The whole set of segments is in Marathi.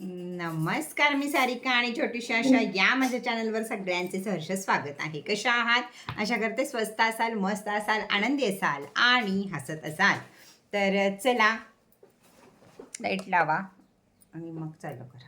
नमस्कार मी सारिका आणि छोटीशी अशा या माझ्या चॅनलवर सगळ्यांचे सहर्ष स्वागत आहे. कशा आहात? अशा करते स्वस्त असाल मस्त असाल आनंदी असाल आणि हसत असाल. तर चला लाइट लावा आणि मग चालू करा.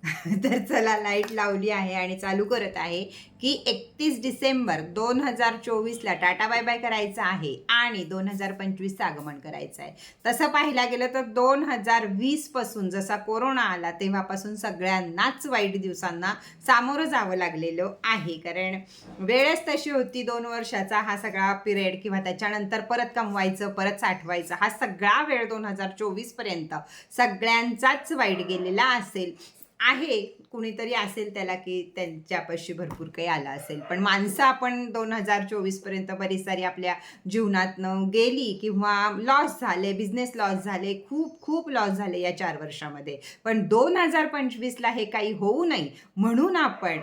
तर चला लाइट लावली आहे आणि चालू करत आहे की एकतीस डिसेंबर दोन हजार चोवीसला टाटा बाय बाय करायचं आहे आणि दोन हजार पंचवीसचं आगमन करायचं आहे. तसं पाहायला गेलं तर दोन हजार वीसपासून जसा कोरोना आला तेव्हापासून सगळ्यांनाच वाईट दिवसांना सामोरं जावं लागलेलं आहे. कारण वेळच तशी होती दोन वर्षाचा हा सगळा पिरियड किंवा त्याच्यानंतर परत कमवायचं परत साठवायचं हा सगळा वेळ दोन हजार चोवीसपर्यंत सगळ्यांचाच वाईट गेलेला असेल. आहे कुणीतरी असेल त्याला की त्यांच्यापाशी भरपूर काही आलं असेल. पण माणसं आपण दोन हजार चोवीसपर्यंत बरीच सारी आपल्या जीवनातनं गेली किंवा लॉस झाले बिझनेस लॉस झाले खूप खूप लॉस झाले या चार वर्षामध्ये. पण दोन हजार पंचवीसला हे काही होऊ नये म्हणून आपण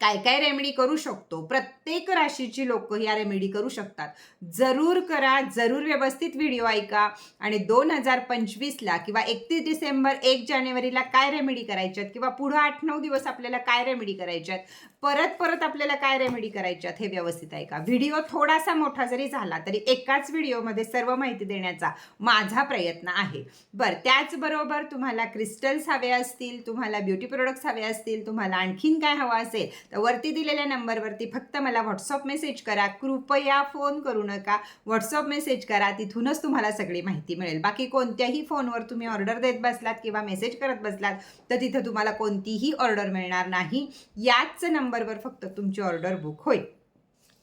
काय काय रेमेडी करू शकतो? प्रत्येक राशीची लोक या रेमेडी करू शकतात. जरूर करा जरूर व्यवस्थित व्हिडिओ ऐका आणि दोन हजार पंचवीसला किंवा एकतीस डिसेंबर एक जानेवारीला काय रेमेडी करायच्यात? किंवा पुढं आठ नऊ दिवस आपल्याला काय रेमेडी करायच्यात? परत परत आपल्याला काय रेमेडी करायच्यात? हे व्यवस्थित ऐका. व्हिडिओ थोडासा मोठा जरी झाला तरी एकाच व्हिडिओमध्ये सर्व माहिती देण्याचा माझा प्रयत्न आहे. बरं त्याचबरोबर तुम्हाला क्रिस्टल्स हवे असतील तुम्हाला ब्युटी प्रोडक्ट्स हवे असतील तुम्हाला आणखीन काय हवं असेल तर वरती दिलेल्या नंबरवरती फक्त मला व्हॉट्सअप मेसेज करा. कृपया फोन करू नका. व्हॉट्सअप मेसेज करा. तिथूनच तुम्हाला सगळी माहिती मिळेल. बाकी कोणत्याही फोनवर तुम्ही ऑर्डर देत बसलात किंवा मेसेज करत बसलात तर तिथं तुम्हाला कोणतीही ऑर्डर मिळणार नाही. याच नंबरवर फक्त तुमची ऑर्डर बुक होईल.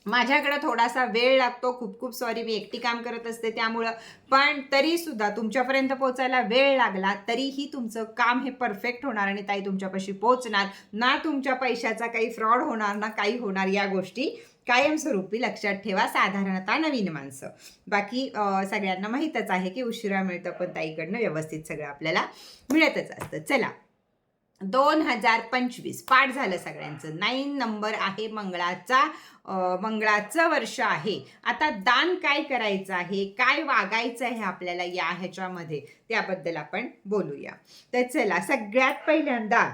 माझ्याकडे थोडासा वेळ लागतो. खूप खूप सॉरी मी एकटी काम करत असते त्यामुळं. पण तरीसुद्धा तुमच्यापर्यंत पोहोचायला वेळ लागला तरीही तुमचं काम हे परफेक्ट होणार आणि ताई तुमच्यापाशी पोहोचणार. ना तुमच्या पैशाचा काही फ्रॉड होणार ना काही होणार या गोष्टी. कायमस्वरूपी लक्षात ठेवा साधारणतः नवीन माणसं. बाकी सगळ्यांना माहीतच आहे की उशिरा मिळतं पण ताईकडनं व्यवस्थित सगळं आपल्याला मिळतच असतं. चला. दोन हजार पंचवीस. पाठ झालं सगळ्यांचं. नाईन नंबर आहे मंगळाचा मंगळाचं वर्ष आहे. आता दान काय करायचं आहे? काय वागायचं आहे आपल्याला या ह्याच्यामध्ये? त्याबद्दल आपण बोलूया. तर चला सगळ्यात पहिल्यांदा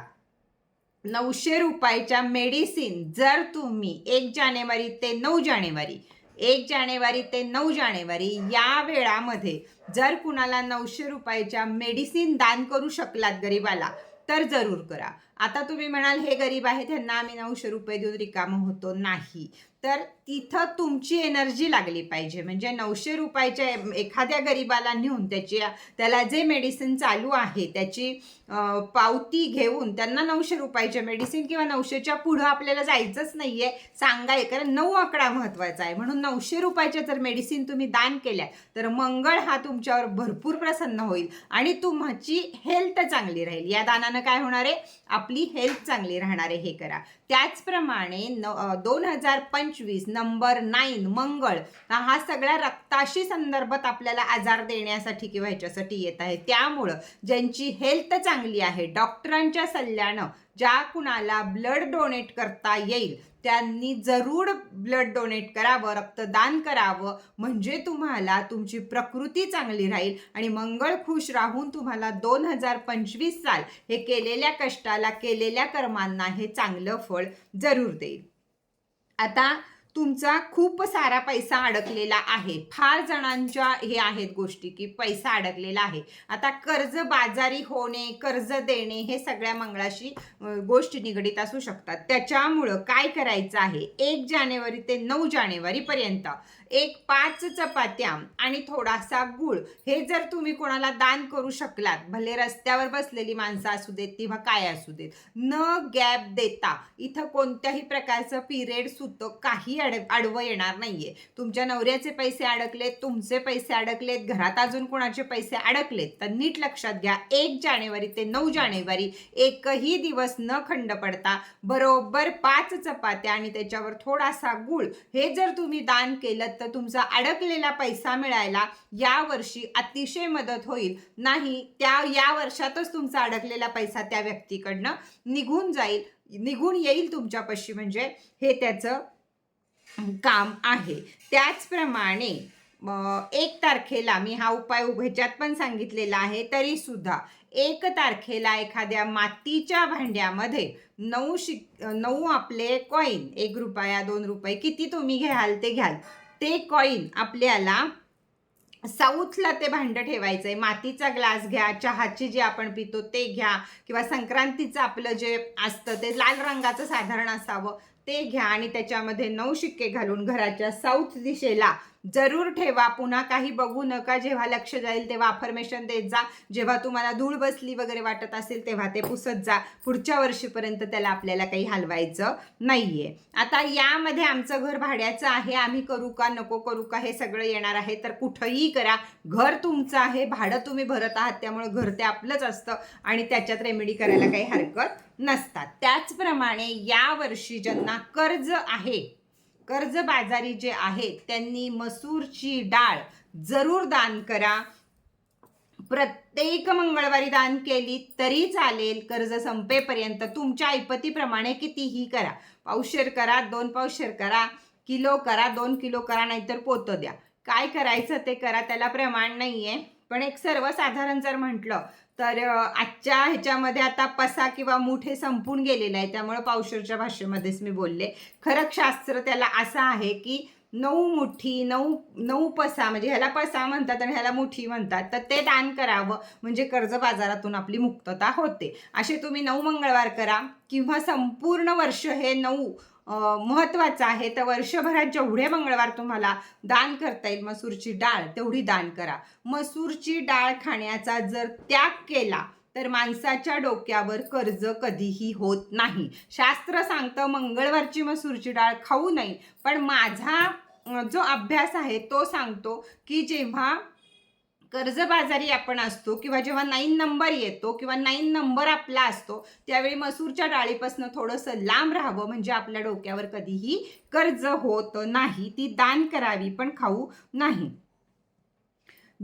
नऊशे रुपयाच्या मेडिसिन जर तुम्ही एक जानेवारी ते नऊ जानेवारी एक जानेवारी ते नऊ जानेवारी या वेळामध्ये जर कुणाला नऊशे रुपयाच्या मेडिसिन दान करू शकलात गरीबाला तर जरूर करा. आता तुम्ही म्हणाल हे गरीब आहे त्यांना आम्ही नऊशे रुपये देऊन रिकामं होतो. नाही. तर तिथं तुमची एनर्जी लागली पाहिजे. म्हणजे नऊशे रुपयाच्या एखाद्या गरीबाला नेऊन त्याची त्याला जे मेडिसिन चालू आहे त्याची पावती घेऊन त्यांना नऊशे रुपयाचे मेडिसिन किंवा नऊशेच्या पुढं आपल्याला जायचंच नाही आहे सांगाय. कारण नऊ आकडा महत्त्वाचा आहे. म्हणून नऊशे रुपयाच्या जर मेडिसिन तुम्ही दान केल्या तर मंगळ हा तुमच्यावर भरपूर प्रसन्न होईल आणि तुमची हेल्थ चांगली राहील. या दानानं काय होणार आहे? आपली हेल्थ चांगली राहणार आहे हे करा. त्याचप्रमाणे न दोन हजार पंचवीस नंबर नाईन मंगळ हा सगळ्या रक्ताशी संदर्भात आपल्याला आजार देण्यासाठी किंवा ह्याच्यासाठी येत आहे. त्यामुळं ज्यांची हेल्थ चांगली आहे डॉक्टरांच्या सल्ल्यानं ज्या कुणाला ब्लड डोनेट करता येईल त्यांनी जरूर ब्लड डोनेट करावं रक्तदान करावं. म्हणजे तुम्हाला तुमची प्रकृती चांगली राहील आणि मंगळ खुश राहून तुम्हाला दोन हजार पंचवीस साल हे केलेल्या कष्टाला केलेल्या कर्मांना हे चांगलं फळ जरूर देईल. आता तुमचा खूप सारा पैसा अडकलेला आहे. फार जणांच्या हे आहेत गोष्टी की पैसा अडकलेला आहे. आता कर्ज बाजारी होणे कर्ज देणे हे सगळ्या मंगळाशी गोष्ट गोष्टी निगडीत असू शकतात. त्याच्यामुळं काय करायचं आहे? एक जानेवारी ते नऊ जानेवारीपर्यंत एक पाच चपात्या आणि थोडासा गुळ. हे जर तुम्ही कोणाला दान करू शकलात भले रस्त्यावर बसलेली माणसं असू देत किंवा काय असू देत न गॅप देता इथं कोणत्याही प्रकारचं पिरियड सुतं काही अड आडवं येणार नाहीये. तुमच्या नवऱ्याचे पैसे अडकलेत तुमचे पैसे अडकलेत घरात अजून कोणाचे पैसे अडकलेत तर नीट लक्षात घ्या एक जानेवारी ते नऊ जानेवारी एकही दिवस न खंड पडता बरोबर पाच चपात्या आणि त्याच्यावर थोडासा गुळ. हे जर तुम्ही दान केलं तर तुमचा अडकलेला पैसा मिळायला या वर्षी अतिशय मदत होईल. नाही त्या या वर्षातच तुमचा अडकलेला पैसा त्या व्यक्तीकडनं निघून जाईल. निघून येईल तुमच्यापाशी म्हणजे हे त्याचं काम आहे. त्याचप्रमाणे एक तारखेला मी हा उपाय ह्याच्यात पण सांगितलेला आहे तरी सुद्धा एक तारखेला एखाद्या मातीच्या भांड्यामध्ये नऊ शिक नऊ आपले कॉईन एक रुपया दोन रुपये किती तुम्ही घ्याल ते घ्याल. ते कॉईन आपल्याला साऊथला ते भांडं ठेवायचं आहे मातीचा ग्लास घ्या चहाची जी आपण पितो ते घ्या किंवा संक्रांतीचं आपलं जे असतं ते लाल रंगाचं साधारण असावं ते घ्या आणि त्याच्यामध्ये नऊ शिक्के घालून घराच्या साऊथ दिशेला जरूर ठेवा. पुन्हा काही बघू नका. जेव्हा लक्ष जाईल तेव्हा अफर्मेशन देत जा. जेव्हा तुम्हाला धूळ बसली वगैरे वाटत असेल तेव्हा ते पुसत जा. पुढच्या वर्षीपर्यंत त्याला आपल्याला काही हलवायचं नाहीये. आता यामध्ये आमचं घर भाड्याचं आहे. आम्ही करू का नको करू का हे सगळं येणार आहे. तर कुठंही करा. घर तुमचं आहे. भाडं तुम्ही भरत आहात. त्यामुळे घर ते आपलंच असतं आणि त्याच्यात रेमेडी करायला काही हरकत नसतात. त्याचप्रमाणे यावर्षी ज्यांना कर्ज आहे कर्ज बाजारी जे आहेत त्यांनी मसूरची डाळ जरूर दान करा. प्रत्येक मंगळवारी दान केली तरी चालेल कर्ज संपेपर्यंत. तुमच्या ऐपतीप्रमाणे कितीही करा. पावशेर करा दोन पावशेर करा किलो करा दोन किलो करा नाहीतर पोतं द्या. काय करायचं ते करा त्याला प्रमाण नाही आहे पण एक सर्वसाधारण जर म्हटलं तर आजच्या ह्याच्यामध्ये आता पसा किंवा मूठ हे संपून गेलेलं आहे. त्यामुळे पावशरच्या भाषेमध्येच मी बोलले. खरं शास्त्र त्याला असं आहे की नऊ मुठी नऊ नऊ पसा म्हणजे ह्याला पसा म्हणतात आणि ह्याला मुठी म्हणतात. तर ते दान करावं म्हणजे कर्ज बाजारातून आपली मुक्तता होते. असे तुम्ही नऊ मंगळवार करा किंवा संपूर्ण वर्ष हे नऊ महत्त्वाचं आहे. तर वर्षभरात जेवढे मंगळवार तुम्हाला दान करता येईल मसूरची डाळ तेवढी दान करा. मसूरची डाळ खाण्याचा जर त्याग केला तर माणसाच्या डोक्यावर कर्ज कधीही होत नाही. शास्त्र सांगतं मंगळवारची मसूरची डाळ खाऊ नये. पण माझा जो अभ्यास आहे तो सांगतो की जेव्हा कर्जबाजारी आपण असतो किंवा जेव्हा नाईन नंबर येतो किंवा नाईन नंबर आपला असतो त्यावेळी मसूरच्या डाळीपासून थोडंसं लांब राहावं म्हणजे आपल्या डोक्यावर कधीही कर्ज होत नाही. ती दान करावी पण खाऊ नाही.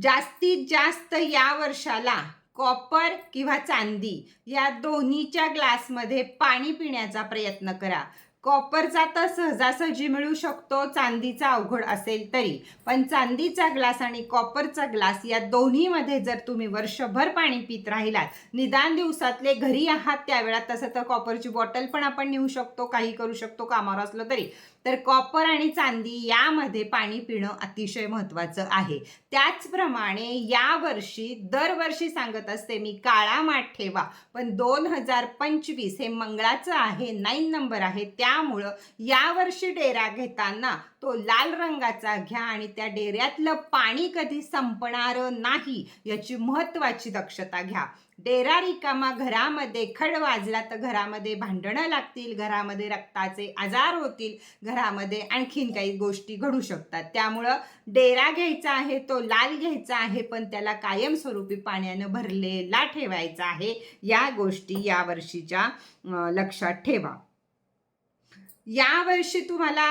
जास्तीत जास्त या वर्षाला कॉपर किंवा चांदी या दोन्हीच्या ग्लासमध्ये पाणी पिण्याचा प्रयत्न करा. कॉपरचा तर सहजासहजी मिळू शकतो चांदीचा अवघड असेल तरी. पण चांदीचा ग्लास आणि कॉपरचा ग्लास या दोन्हीमध्ये जर तुम्ही वर्षभर पाणी पित राहिलात निदान दिवसातले घरी आहात त्यावेळा तसं तर कॉपरची बॉटल पण आपण नेऊ शकतो काही करू शकतो कामावर असलं तरी. तर कॉपर आणि चांदी यामध्ये पाणी पिणं अतिशय महत्त्वाचं आहे. त्याचप्रमाणे यावर्षी दरवर्षी सांगत असते मी काळा माठ ठेवा. पण दोन हजार पंचवीस हे मंगळाचं आहे नाईन नंबर आहे त्या त्यामुळं यावर्षी डेरा घेताना तो लाल रंगाचा घ्या आणि त्या डेऱ्यातलं पाणी कधी संपणार नाही याची महत्त्वाची दक्षता घ्या. डेरा रिकामा घरामध्ये खड वाजला तर घरामध्ये भांडणं लागतील घरामध्ये रक्ताचे आजार होतील घरामध्ये आणखीन काही गोष्टी घडू शकतात. त्यामुळं डेरा घ्यायचा आहे तो लाल घ्यायचा आहे पण त्याला कायमस्वरूपी पाण्यानं भरलेला ठेवायचा आहे. या गोष्टी या वर्षीच्या लक्षात ठेवा. यावर्षी तुम्हाला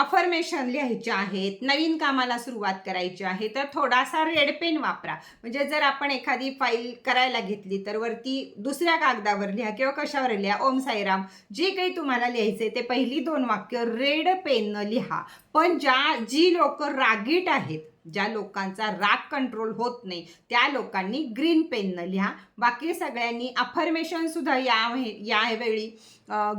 अफर्मेशन लिहायचे आहेत नवीन कामाला सुरुवात करायची आहे तर थोडासा रेड पेन वापरा. म्हणजे जर आपण एखादी फाईल करायला घेतली तर वरती दुसऱ्या कागदावर लिहा किंवा कशावर लिहा ओम साईराम जे काही तुम्हाला लिहायचे ते पहिली दोन वाक्य रेड पेननं लिहा. पण ज्या जी लोक रागीट आहेत ज्या लोकांचा राग कंट्रोल होत नाही त्या लोकांनी ग्रीन पेननं लिहा. बाकी सगळ्यांनी अफर्मेशनसुद्धा या यावेळी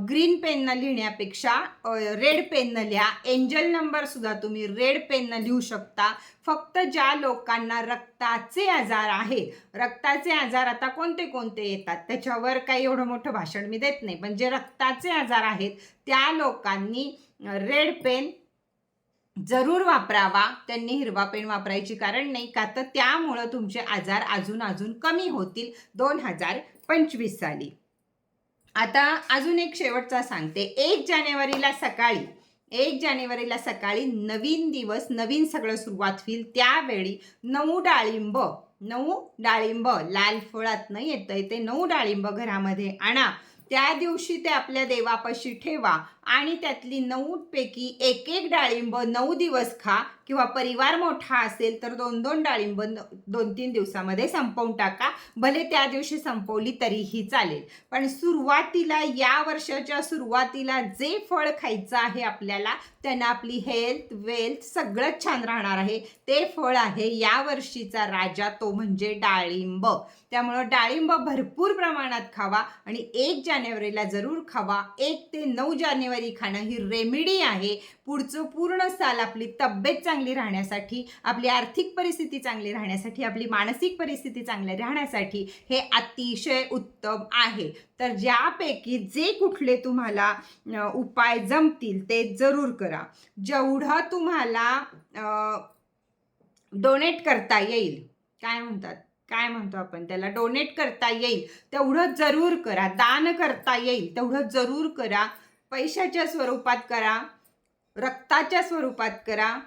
ग्रीन पेननं लिहिण्यापेक्षा रेड पेननं लिहा. एंजल नंबरसुद्धा तुम्ही रेड पेननं लिहू शकता. फक्त ज्या लोकांना रक्ताचे आजार आहेत रक्ताचे आजार आता कोणते कोणते येतात? त्याच्यावर काही एवढं मोठं भाषण मी देत नाही. पण जे रक्ताचे आजार आहेत त्या लोकांनी रेड पेन जरूर वापरावा. त्यांनी हिरवा पेन वापरायची कारण नाही का? तर त्यामुळं तुमचे आजार अजून अजून कमी होतील. दोन हजार पंचवीस साली. आता अजून एक शेवटचा सांगते. एक जानेवारीला सकाळी एक जानेवारीला सकाळी नवीन दिवस नवीन सगळं सुरुवात होईल. त्यावेळी नऊ डाळिंब नऊ डाळिंब लाल फळात येतं. ते नऊ डाळिंब घरामध्ये आणा. त्या दिवशी ते आपल्या देवापाशी ठेवा. आणि त्यातली नऊ पैकी एक एक डाळिंब नऊ दिवस खा किंवा परिवार मोठा असेल तर दोन दोन डाळिंब दोन तीन दिवसामध्ये संपवून टाका. भले त्या दिवशी संपवली तरीही चालेल. पण सुरुवातीला या वर्षाच्या सुरुवातीला जे फळ खायचं आहे आपल्याला त्यांना आपली हेल्थ वेल्थ सगळंच छान राहणार आहे. ते फळ आहे या वर्षीचा राजा तो म्हणजे डाळिंब. त्यामुळं डाळिंब भरपूर प्रमाणात खावा आणि एक जानेवारीला जरूर खावा. एक ते नऊ जानेवारी खाणं ही रेमेडी आहे. पुढचं पूर्ण साल आपली तब्येत चांगली राहण्यासाठी आपली आर्थिक परिस्थिती चांगली राहण्यासाठी आपली मानसिक परिस्थिती चांगली राहण्यासाठी हे अतिशय उत्तम आहे. तर ज्यापैकी जे कुठले तुम्हाला उपाय जमतील ते जरूर करा. जेवढं तुम्हाला डोनेट करता येईल काय म्हणतात? काय म्हणतो आपण त्याला? डोनेट करता येईल तेवढं जरूर करा. दान करता येईल तेवढं जरूर करा. पैशाच्या स्वरूपात करा रक्ताच्या स्वरूपात करा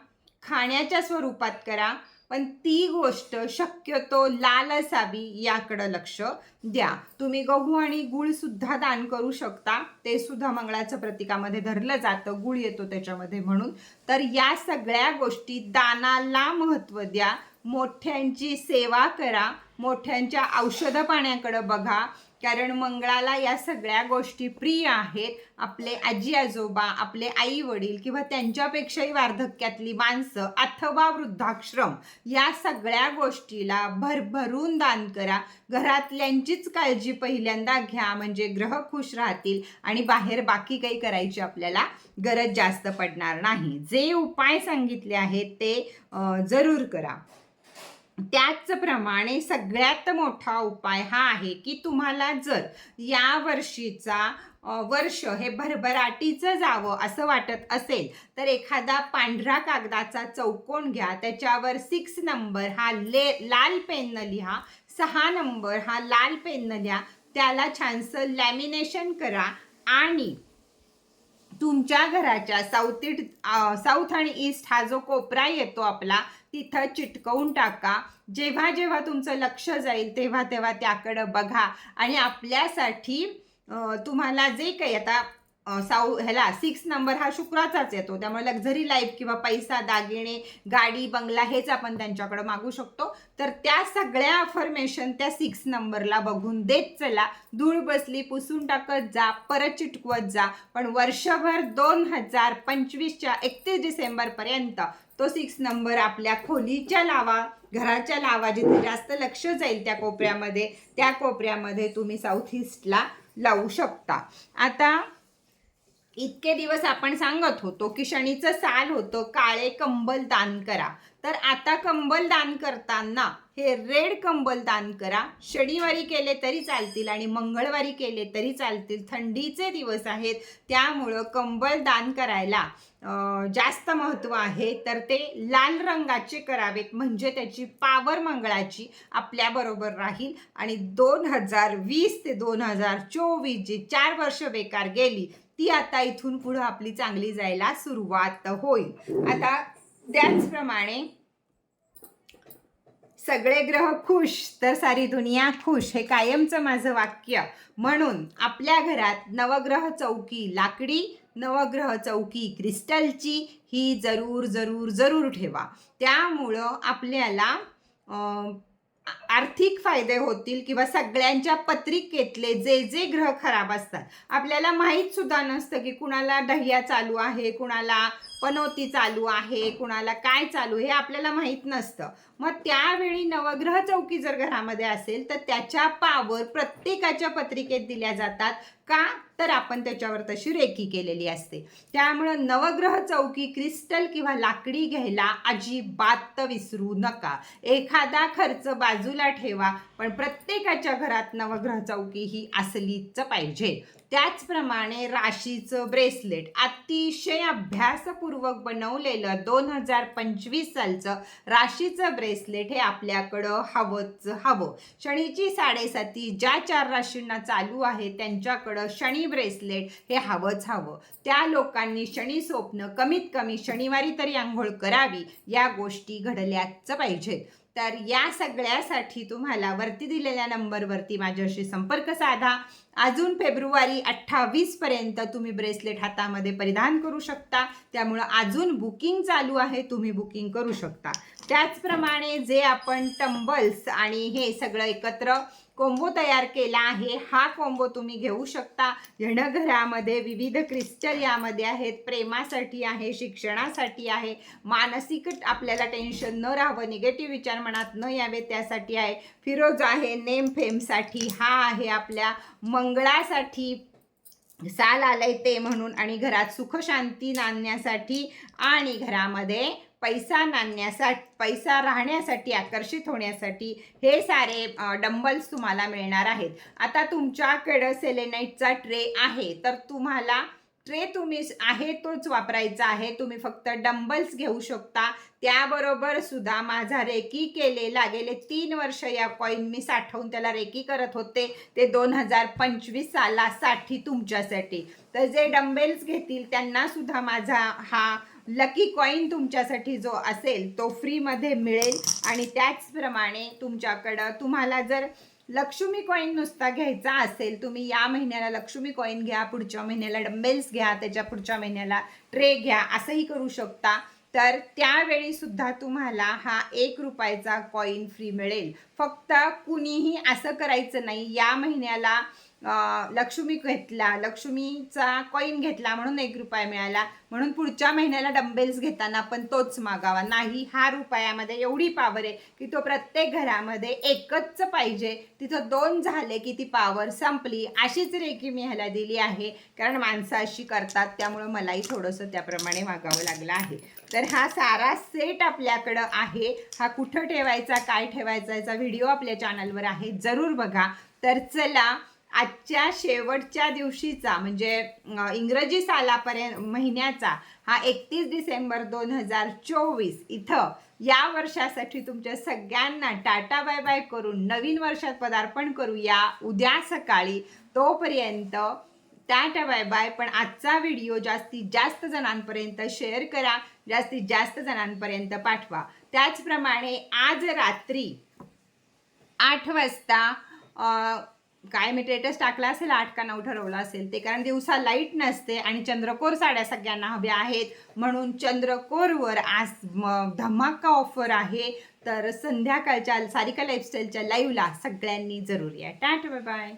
खाण्याच्या स्वरूपात करा. पण ती गोष्ट शक्यतो लाल असावी याकडं लक्ष द्या. तुम्ही गहू आणि गुळ सुद्धा दान करू शकता. ते सुद्धा मंगळाचं प्रतीकामध्ये धरलं जातं. गुळ येतो त्याच्यामध्ये म्हणून. तर या सगळ्या गोष्टी दानाला महत्त्व द्या. मोठ्यांची सेवा करा. मोठ्यांच्या औषधं पाण्याकडं बघा. कारण मंगळाला या सगळ्या गोष्टी प्रिय आहेत. आपले आजी आजोबा आपले आई वडील किंवा त्यांच्यापेक्षाही वार्धक्यातली माणसं अथवा वृद्धाश्रम या सगळ्या गोष्टीला भरभरून दान करा. घरातल्यांचीच काळजी पहिल्यांदा घ्या. म्हणजे ग्रह खुश राहतील आणि बाहेर बाकी काही करायची आपल्याला गरज जास्त पडणार नाही. जे उपाय सांगितले आहेत ते जरूर करा. त्याचप्रमाणे सगळ्यात मोठा उपाय हा आहे की तुम्हाला जर या वर्षीचा वर्ष हे भरभराटीचं जावं असं वाटत असेल तर एखादा पांढरा कागदाचा चौकोन घ्या. त्याच्यावर सिक्स नंबर हा ले लाल पेननं लिहा. सहा नंबर हा लाल पेननं लिहा. त्याला छानसं लॅमिनेशन करा आणि तुमच्या घराच्या साऊथ साऊथ आणि ईस्ट हा जो कोपरा येतो आपला तिथं चिटकवून टाका. जेव्हा जेव्हा तुमचं लक्ष जाईल तेव्हा तेव्हा त्याकडं बघा. आणि आपल्यासाठी तुम्हाला जे काही आता साऊ ह्याला सिक्स नंबर हा शुक्राचाच येतो. त्यामुळे लक्झरी लाईफ किंवा पैसा दागिने गाडी बंगला हेच आपण त्यांच्याकडे मागू शकतो. तर त्या सगळ्या अफर्मेशन त्या सिक्स नंबरला बघून देत चला. धूळ बसली पुसून टाकत जा परत चिटकवत जा. पण वर्षभर दोन हजार पंचवीसच्या एकतीस डिसेंबरपर्यंत तो सिक्स नंबर आपल्या खोलीच्या लावा घराच्या लावा जिथे जास्त लक्ष जाईल त्या कोपऱ्यामध्ये त्या कोपऱ्यामध्ये तुम्ही साऊथ ईस्टला लावू शकता. आता इतके दिवस आपण सांगत होतो की शनीचं साल होतं काळे कंबल दान करा. तर आता कंबल दान करताना हे रेड कंबल दान करा. शनिवारी केले तरी चालतील आणि मंगळवारी केले तरी चालतील. थंडीचे दिवस आहेत त्यामुळं कंबल दान करायला जास्त महत्त्व आहे. तर ते लाल रंगाचे करावेत म्हणजे त्याची पावर मंगळाची आपल्याबरोबर राहील. आणि दोन हजार वीस ते दोन हजार चोवीस जी चार वर्ष बेकार गेली ती आता इथून पुढं आपली चांगली जायला सुरुवात होईल. आता त्याचप्रमाणे सगळे ग्रह खुश तर सारी दुनिया खुश हे कायमचं माझं वाक्य. म्हणून आपल्या घरात नवग्रह चौकी लाकडी नवग्रह चौकी क्रिस्टलची ही जरूर जरूर जरूर ठेवा. त्यामुळं आपल्याला आर्थिक फायदे होतील किंवा सगळ्यांच्या पत्रिकेतले जे जे ग्रह खराब असतात आपल्याला माहीत सुद्धा नसतं की कुणाला दह्या चालू आहे कुणाला पनोती चालू आहे कुणाला काय चालू हे आपल्याला माहीत नसतं. मग त्यावेळी नवग्रह चौकी जर घरामध्ये असेल तर त्याच्या पावर प्रत्येकाच्या पत्रिकेत दिल्या जातात का? तर आपण त्याच्यावर तशी रेखी केलेली असते. त्यामुळं नवग्रह चौकी क्रिस्टल किंवा लाकडी घ्यायला अजिबात विसरू नका. एखादा खर्च बाजूला ठेवा पण प्रत्येकाच्या घरात नवग्रह चौकी ही असलीच पाहिजे. त्याचप्रमाणे राशीचं ब्रेसलेट अतिशय अभ्यासपूर्वक बनवलेलं दोन हजार पंचवीस सालचं राशीचं ब्रेसलेट हे आपल्याकडं हवंच हवं. शनीची साडेसाती ज्या चार राशींना चालू आहे त्यांच्याकडं शनी ब्रेसलेट हे हवंच हवं. त्या लोकांनी शनी स्वप्न कमीत कमी शनिवारी तरी आंघोळ करावी या गोष्टी घडल्याच पाहिजेत. तर या सगळ्यासाठी तुम्हाला वरती दिलेल्या नंबरवरती माझ्याशी संपर्क साधा. अजून फेब्रुवारी अठ्ठावीस पर्यंत तुम्ही ब्रेसलेट हातामध्ये परिधान करू शकता. त्यामुळं अजून बुकिंग चालू आहे तुम्ही बुकिंग करू शकता. त्याचप्रमाणे जे आपण टंबल्स आणि हे सगळं एकत्र कोंबो तयार केला आहे हा कोंबो तुम्ही घेऊ शकता. ह्यानं घरामध्ये विविध क्रिस्टल यामध्ये आहेत प्रेमासाठी आहे शिक्षणासाठी आहे. मानसिक आपल्याला टेन्शन न राहावं निगेटिव्ह विचार मनात न यावे त्यासाठी आहे. फिरोज आहे नेम फेमसाठी. हा आहे आपल्या मंगळासाठी साल आलंय ते म्हणून आणि घरात सुखशांती नांदण्यासाठी आणि घरामध्ये पैसा नांदण्यासाठी पैसा राहण्यासाठी आकर्षित होण्यासाठी हे सारे डंबल्स तुम्हाला मिळणार आहेत. आता तुमच्याकडं सेलेनाईटचा ट्रे आहे तर तुम्हाला ट्रे तुम्ही आहे तोच वापरायचा आहे. तुम्ही फक्त डंबल्स घेऊ शकता. त्याबरोबर सुद्धा माझा रेकी केलेला गेले तीन वर्ष या कॉईन मी साठवून त्याला रेकी करत होते. ते दोन हजार पंचवीस सालासाठी तुमच्यासाठी. तर जे डंबेल्स घेतील त्यांना सुद्धा माझा हा लकी कॉईन तुमच्यासाठी जो असेल तो फ्रीमध्ये मिळेल. आणि त्याचप्रमाणे तुमच्याकडं तुम्हाला जर लक्ष्मी कॉईन नुसता घ्यायचा असेल तुम्ही या महिन्याला लक्ष्मी कॉईन घ्या पुढच्या महिन्याला डंबेल्स घ्या त्याच्या पुढच्या महिन्याला ट्रे घ्या असंही करू शकता. तर त्यावेळी सुद्धा तुम्हाला हा एक रुपयाचा कॉईन फ्री मिळेल. फक्त कुणीही असं करायचं नाही या महिन्याला लक्ष्मी घेतला लक्ष्मीचा कॉईन घेतला म्हणून एक रुपया मिळाला. म्हणून पुढच्या महिन्याला डंबेल्स घेताना पण तोच मागावा. नाही हा रुपयामध्ये एवढी पावर आहे की तो प्रत्येक घरामध्ये एकच पाहिजे. तिथं दोन झाले की ती पावर संपली. अशीच रेखी मी ह्याला दिली आहे. कारण माणसं अशी करतात त्यामुळं मलाही थोडंसं त्याप्रमाणे मागावं लागलं आहे. तर हा सारा सेट आपल्याकडं आहे. हा कुठं ठेवायचा काय ठेवायचा याचा व्हिडिओ आपल्या चॅनलवर आहे. जरूर बघा. तर चला आजच्या शेवटच्या दिवशीचा म्हणजे इंग्रजी सालापर्यंत महिन्याचा हा एकतीस डिसेंबर दोन हजार चोवीस इथं या वर्षासाठी तुमच्या सगळ्यांना टाटा बाय बाय करून नवीन वर्षात पदार्पण करूया. उद्या सकाळी तोपर्यंत टाटा बाय बाय पण आजचा व्हिडिओ जास्तीत जास्त जणांपर्यंत शेअर करा जास्तीत जास्त जणांपर्यंत पाठवा. त्याचप्रमाणे आज रात्री आठ वाजता काय मी स्टेटस टाकला असेल आठ का नऊ ठरवलं असेल ते कारण दिवसा लाइट नसते आणि चंद्रकोर साड्या सगळ्यांना हव्या आहेत. म्हणून चंद्रकोरवर आज धमाका ऑफर आहे. तर संध्याकाळच्या सारिका लाईफस्टाईलच्या लाईव्हला सगळ्यांनी जरूर या टाटा बाय बाय